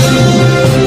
మీ ప్రశ్న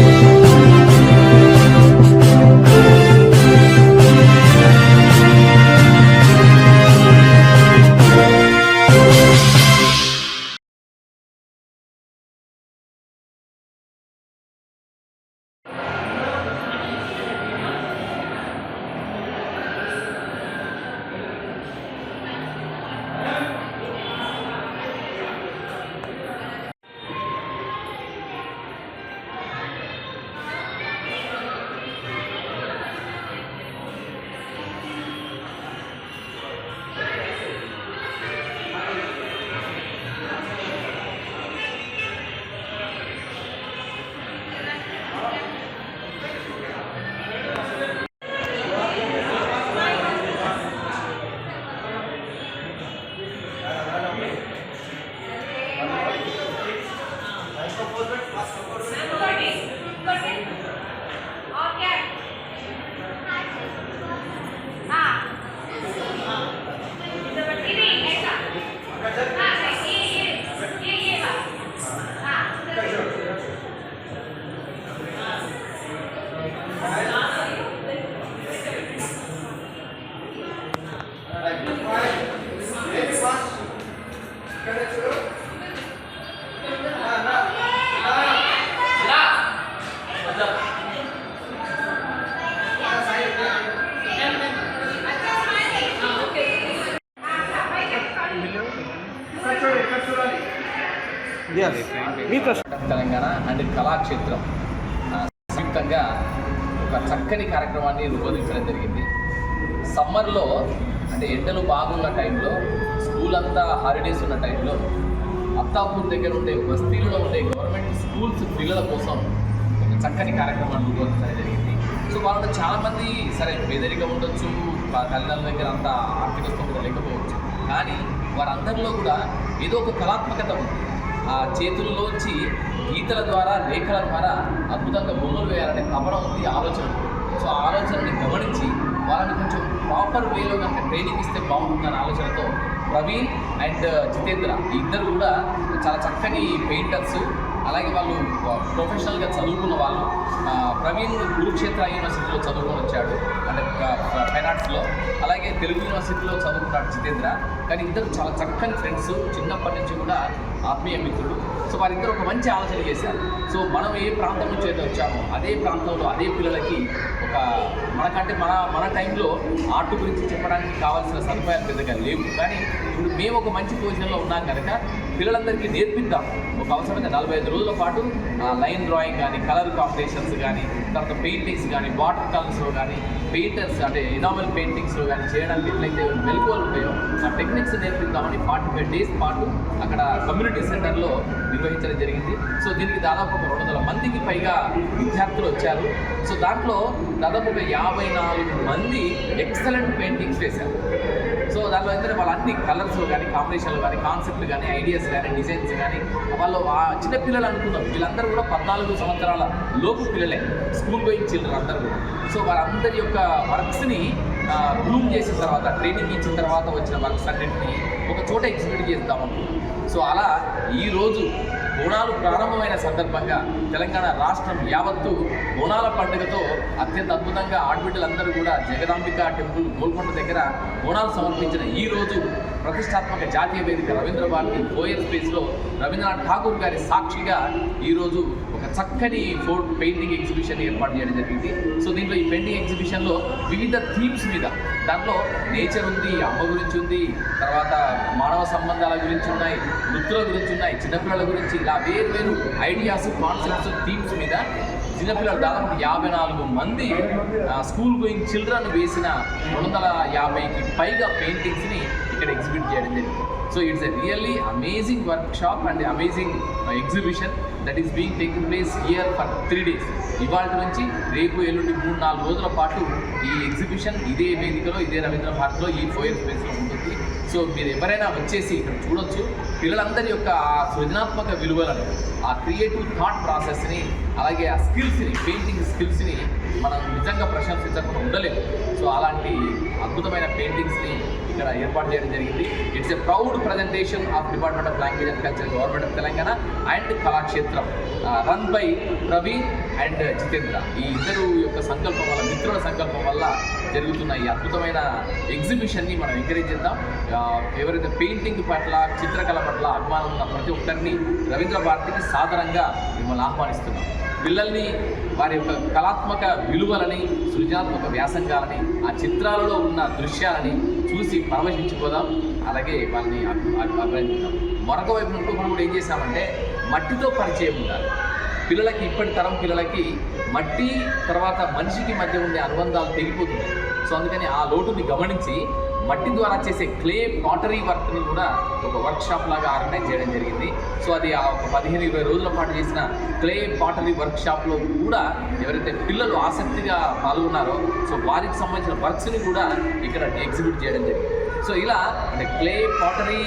తెలంగాణ అండ్ కళాక్షేత్రం సంయుక్తంగా ఒక చక్కని కార్యక్రమాన్ని రూపొందించడం జరిగింది. సమ్మర్లో అంటే ఎండలు బాగున్న టైంలో స్కూల్ అంతా హాలిడేస్ ఉన్న టైంలో అత్తాపూర్ దగ్గర ఉండే బస్తీలలో ఉండే గవర్నమెంట్ స్కూల్స్ పిల్లల కోసం ఒక చక్కని కార్యక్రమాన్ని రూపొందించడం జరిగింది. సో వాళ్ళు చాలామంది సరే పేదరికం ఉండొచ్చు తల్లిదండ్రుల దగ్గర అంత ఆర్థిక స్థోమత లేకపోవచ్చు. కానీ వారందరిలో కూడా ఏదో ఒక కళాత్మకత ఉంది. ఆ చేతుల్లోంచి గీతల ద్వారా రేఖల ద్వారా అద్భుతంగా బొమ్మలు వేయాలనే తపన ఉంది ఆలోచన ఉంది. సో ఆలోచనని గమనించి వాళ్ళని కొంచెం ప్రాపర్ వేలో కనుక ట్రైనింగ్ ఇస్తే బాగుంటుందన్న ఆలోచనతో ప్రవీణ్ అండ్ uh, జితేంద్ర. ఇద్దరు కూడా చాలా చక్కని పెయింటర్స్ అలాగే వాళ్ళు uh, ప్రొఫెషనల్గా చదువుకున్న వాళ్ళు. ప్రవీణ్ కురుక్షేత్ర యూనివర్సిటీలో చదువుకొని వచ్చాడు. అంటే ఫైన్ ఆర్ట్స్లో అలాగే తెలుగు యూనివర్సిటీలో చదువుకున్నాడు జితేంద్ర. కానీ ఇద్దరు చాలా చక్కని ఫ్రెండ్స్ చిన్నప్పటి నుంచి కూడా ఆత్మీయ మిత్రుడు సో వారిద్దరు ఒక మంచి ఆలోచన చేశారు. సో మనం ఏ ప్రాంతం నుంచి అయితే వచ్చామో అదే ప్రాంతంలో అదే పిల్లలకి ఒక మనకంటే మన మన టైంలో ఆర్ట్ గురించి చెప్పడానికి కావాల్సిన సదుపాయాలు పెద్దగా లేవు. కానీ ఇప్పుడు మేము ఒక మంచి పొజిషన్లో ఉన్నాం కనుక పిల్లలందరికీ నేర్పిద్దాం ఒక అవసరమైన నలభై ఐదు రోజుల పాటు లైన్ డ్రాయింగ్ కానీ కలర్ కాంబినేషన్స్ కానీ తర్వాత పెయింటింగ్స్ కానీ వాటర్ కలర్స్లో కానీ పెయింటర్స్ అంటే ఎనామల్ పెయింటింగ్స్లో కానీ చేయడానికి ఎట్లయితే మెలకువలు ఉంటాయో ఆ టెక్నిక్స్ నేర్పిద్దామని ఫార్టీ ఫైవ్ డేస్ పాటు అక్కడ కమ్యూనిటీ సెంటర్లో నిర్వహించడం జరిగింది. సో దీనికి దాదాపు ఒక రెండు వందల మందికి పైగా విద్యార్థులు వచ్చారు. సో దాంట్లో దాదాపు ఒక యాభై నాలుగు మంది ఎక్సలెంట్ పెయింటింగ్స్ వేశారు. సో దాంట్లో ఏంటంటే వాళ్ళు అన్ని కలర్స్ కానీ కాంబినేషన్లు కానీ కాన్సెప్ట్లు కానీ ఐడియాస్ కానీ డిజైన్స్ కానీ వాళ్ళు ఆ చిన్న పిల్లలు అనుకున్నారు వీళ్ళందరూ కూడా పద్నాలుగు సంవత్సరాల లోపు పిల్లలే. స్కూల్ గోయింగ్ చిల్డ్రన్ అందరూ కూడా. సో వారందరి యొక్క వర్క్స్ని గ్రూమ్ చేసిన తర్వాత ట్రైనింగ్ ఇచ్చిన తర్వాత వచ్చిన వర్క్స్ అన్నింటినీ ఒక చోట ఎగ్జిబిట్ చేద్దాం సో అలా ఈరోజు బోనాలు ప్రారంభమైన సందర్భంగా తెలంగాణ రాష్ట్రం యావత్తు బోనాల పండుగతో అత్యంత అద్భుతంగా ఆడబిడ్డలందరూ కూడా జగదాంబిక టెంపుల్ గోల్కొండ దగ్గర బోనాలు సమర్పించిన ఈ రోజు ప్రతిష్టాత్మక జాతీయ వేదిక రవీంద్ర భారతి ఫోయర్ స్పేస్లో రవీంద్రనాథ్ ఠాగూర్ గారి సాక్షిగా ఈరోజు ఒక చక్కని ఫోర్ట్ పెయింటింగ్ ఎగ్జిబిషన్ ఏర్పాటు చేయడం జరిగింది. సో దీంట్లో ఈ పెయింటింగ్ ఎగ్జిబిషన్లో వివిధ థీమ్స్ మీద దాంట్లో నేచర్ ఉంది అమ్మ గురించి ఉంది తర్వాత మానవ సంబంధాల గురించి ఉన్నాయి వృత్తుల గురించి ఉన్నాయి చిన్నపిల్లల గురించి ఇలా వేరు వేరు ఐడియాస్ కాన్సెప్ట్స్ థీమ్స్ మీద చిన్నపిల్లలు దాదాపు యాభై నాలుగు మంది స్కూల్ గోయింగ్ చిల్డ్రన్ వేసిన రెండు వందల యాభైకి పైగా పెయింటింగ్స్ని ఇక్కడ ఎగ్జిబిట్ చేయడం జరిగింది. So it's a really amazing workshop and amazing exhibition that is being taking place year for three days ఇవాళ నుంచి రేపు ఎల్లుండి మూడు నాలుగు రోజుల పాటు ఈ ఎగ్జిబిషన్ ఇదే వేదికలో ఇదే రవీంద్ర భారత్లో ఈ ఫోయర్ స్పేస్లో ఉంటుంది. సో మీరు ఎవరైనా వచ్చేసి ఇక్కడ చూడొచ్చు. పిల్లలందరి యొక్క ఆ సృజనాత్మక విలువలను ఆ క్రియేటివ్ థాట్ ప్రాసెస్ని అలాగే ఆ స్కిల్స్ని పెయింటింగ్ స్కిల్స్ని మనం నిజంగా ప్రశంసించకుండా ఉండలేము. సో అలాంటి అద్భుతమైన పెయింటింగ్స్ని ఇక్కడ ఏర్పాటు చేయడం జరిగింది. It's a proud presentation of department of language and culture government of Telangana and Kalakshetram run by Praveen and Jitendra ఈ ఇద్దరు యొక్క సంకల్పం వల్ల మిత్రుల సంకల్పం వల్ల జరుగుతున్న ఈ అద్భుతమైన ఎగ్జిబిషన్ని మనం ఎంకరేజ్ చేద్దాం. Uh, ఎవరైతే పెయింటింగ్ పట్ల చిత్రకళ పట్ల అభిమానం ఉన్న ప్రతి ఒక్కరిని రవీంద్ర భారతికి సాధారణంగా మిమ్మల్ని ఆహ్వానిస్తున్నాం. పిల్లల్ని వారి యొక్క కళాత్మక విలువలని సృజనాత్మక వ్యాసంగాలని ఆ చిత్రాలలో ఉన్న దృశ్యాలని చూసి పరవశించిపోదాం. అలాగే వాళ్ళని అభి- అభినందిద్దాం. మరొక వైపు ఇంకో మనం కూడా ఏం చేశామంటే మట్టితో పరిచయం ఉండాలి. పిల్లలకి ఇప్పటి తరం పిల్లలకి మట్టి తర్వాత మనిషికి మధ్య ఉండే అనుబంధాలు తెగిపోతున్నాయి. సో అందుకని ఆ లోటుని గమనించి మట్టి ద్వారా చేసే క్లే పాటరీ వర్క్ని కూడా ఒక వర్క్షాప్ లాగా ఆర్గనైజ్ చేయడం జరిగింది. సో అది ఆ ఒక పదిహేను ఇరవై రోజుల పాటు చేసిన క్లే పాటరీ వర్క్షాప్లో కూడా ఎవరైతే పిల్లలు ఆసక్తిగా పాల్గొన్నారో సో వారికి సంబంధించిన వర్క్స్ని కూడా ఇక్కడ ఎగ్జిబిట్ చేయడం జరిగింది. సో ఇలా అంటే క్లే పాటరీ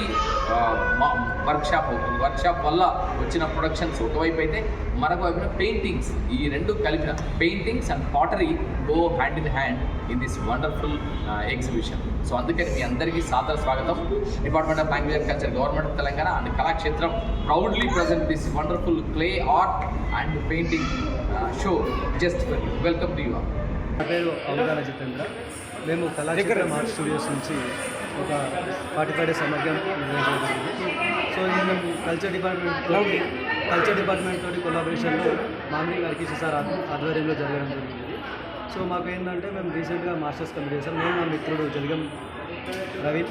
మా వర్క్షాప్ వర్క్షాప్ వల్ల వచ్చిన ప్రొడక్షన్స్ ఒకవైపు అయితే మరొక వైపున పెయింటింగ్స్ ఈ రెండు కలిపిన paintings and pottery go hand in hand in this wonderful exhibition so అందుకని మీ అందరికీ సాదర స్వాగతం. Department of language and culture government of Telangana and Kalakshetram proudly present this wonderful clay art and painting show just welcome to you నా పేరు అవగాహన జితేంద్ర. మేము Kalakshetram art studios నుంచి ఒక ఫార్టీ ఫైవ్ డేస్ సమగ్రం నిర్వహించడం సో ఇది మేము కల్చర్ డిపార్ట్మెంట్ కల్చర్ డిపార్ట్మెంట్ తోటి కొలాబరేషన్లో మామిడి గారికి సార్ ఆధ్వర్యంలో జరగడం జరిగింది. సో మాకు ఏంటంటే మేము రీసెంట్గా మాస్టర్స్ కంప్లీట్ చేసాం. నేను మా మిత్రుడు జలగం రవి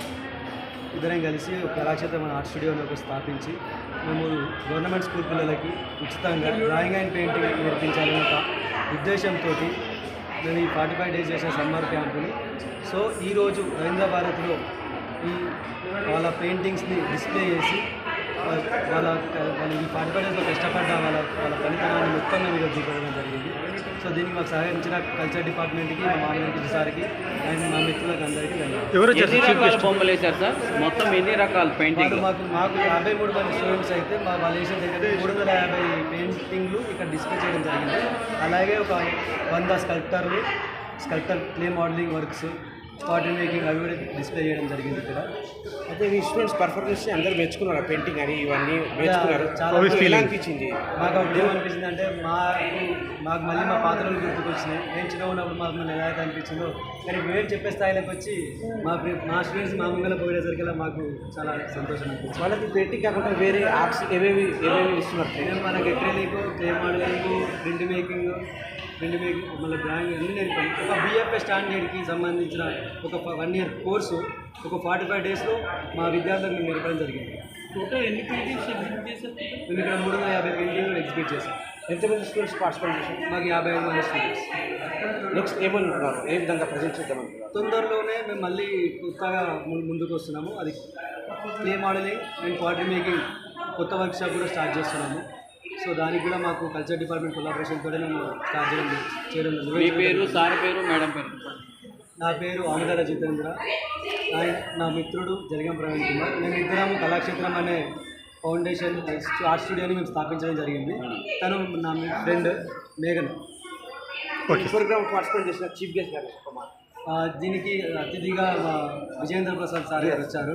ఇద్దరం కలిసి ఒక కళాక్షేత్రం ఆర్ట్ స్టూడియోని స్థాపించి మేము గవర్నమెంట్ స్కూల్ పిల్లలకి ఉచితంగా డ్రాయింగ్ అండ్ పెయింటింగ్ నేర్పించాలనే ఒక ఉద్దేశంతో మేము ఈ ఫార్టీ ఫైవ్ డేస్ చేసిన సమ్మర్ క్యాంపుని. సో ఈరోజు రవీంద్ర భారత్లో ఈ వాళ్ళ పెయింటింగ్స్ని డిస్ప్లే చేసి వాళ్ళ వాళ్ళు ఈ డేస్లో కష్టపడ్డ వాళ్ళ వాళ్ళ ఫలితాన్ని మొత్తం మేము ఈరోజు చూపించడం జరిగింది. సో దీనికి మాకు సహకరించిన కల్చర్ డిపార్ట్మెంట్కి మా మామయ్యకి సార్కి అండ్ మా మిత్రులకు అందరికీ ధన్యవాదాలు. బొమ్మలు వేశారు సార్? మొత్తం ఎన్ని రకాల పెయింటింగ్ మాకు మాకు మాకు యాభై మూడు మంది స్టూడెంట్స్ అయితే మా వాళ్ళు వేసిన దగ్గర మూడు వందల యాభై పెయింటింగ్లు ఇక్కడ డిస్ప్లే చేయడం జరిగింది. అలాగే ఒక వంద స్కల్ప్టర్లు sculptor clay modelling works potter making అవి కూడా డిస్ప్లే చేయడం జరిగింది ఇక్కడ. అయితే మీ స్టూడెంట్స్ పర్ఫార్మెన్స్ అందరూ మెచ్చుకున్నారు? పెయింటింగ్ అని ఇవన్నీ మెచ్చుకున్నారు. చాలా ఎలా అనిపించింది. మాకు అప్పుడు ఏమనిపించింది అంటే మాకు మాకు మళ్ళీ మా పాత్రలు గుర్తుకొచ్చినాయి. నేను చిన్న ఉన్నప్పుడు మాకు మళ్ళీ ఎలా అయితే అనిపించిందో. కానీ మేము చెప్పే స్థాయిలోకి వచ్చి మా మా స్టూడెంట్స్ మా ముంగల పోయేసరికి మాకు చాలా సంతోషం అనిపించింది. వాళ్ళకి పెయింటింగ్ కాకుండా వేరే ఆర్ట్స్ ఏవేవి ఏవేవి ఇస్తున్నారు? నేను మనకి acrylic clay modelling print making print making మళ్ళీ డ్రాయింగ్ అన్ని నేర్పాను ఒక బిఎఫ్ఏ స్టాండర్డ్కి సంబంధించిన ఒక వన్ ఇయర్ కోర్సు ఒక ఫార్టీ ఫైవ్ డేస్లో మా విద్యార్థులకు మేము నేర్పడం జరిగింది. టోటల్ ఎన్ని పెయింటింగ్స్ ఎగ్జిబిట్ చేశారు? మేము ఇక్కడ మూడు వందల యాభై పెయింటింగ్లు ఎగ్జిబిట్ చేశాం. ఎంతమంది స్టూడెంట్స్ పార్టిసిపేట్ చేశారు? మాకు యాభై ఐదు మంది స్టూడెంట్స్ నెక్స్ట్ ఏమనుకుంటున్నారు? ఏ విధంగా ప్రజెంట్ చేద్దామనుకుంటున్నారు తొందరలోనే మేము మళ్ళీ కొత్తగా ముందుకు వస్తున్నాము. అది clay modelling and pottery making కొత్త వర్క్ షాప్ కూడా స్టార్ట్ చేస్తున్నాము. సో దానికి కూడా మాకు కల్చర్ డిపార్ట్మెంట్ కొలాబరేషన్ తోటే మేము స్టార్ట్ చేయడం చేయడం మీ పేరు సార్ పేరు మేడం పేరు? నా పేరు ఆమదార జితేంద్ర. ఆయన నా మిత్రుడు జరగం ప్రవీణ్ కుమార్. మేము ఇద్దరము కళాక్షేత్రం అనే ఫౌండేషన్ ఆర్ట్ స్టూడియోని మేము స్థాపించడం జరిగింది. తను నా ఫ్రెండ్ మేఘన్. ప్రోగ్రామ్ పార్టిసిపేట్ చేసిన చీఫ్ గెస్ట్ గారు కుమార్ ఆ, దీనికి అతిథిగా మా విజయేంద్ర ప్రసాద్ సార్ గారు వచ్చారు.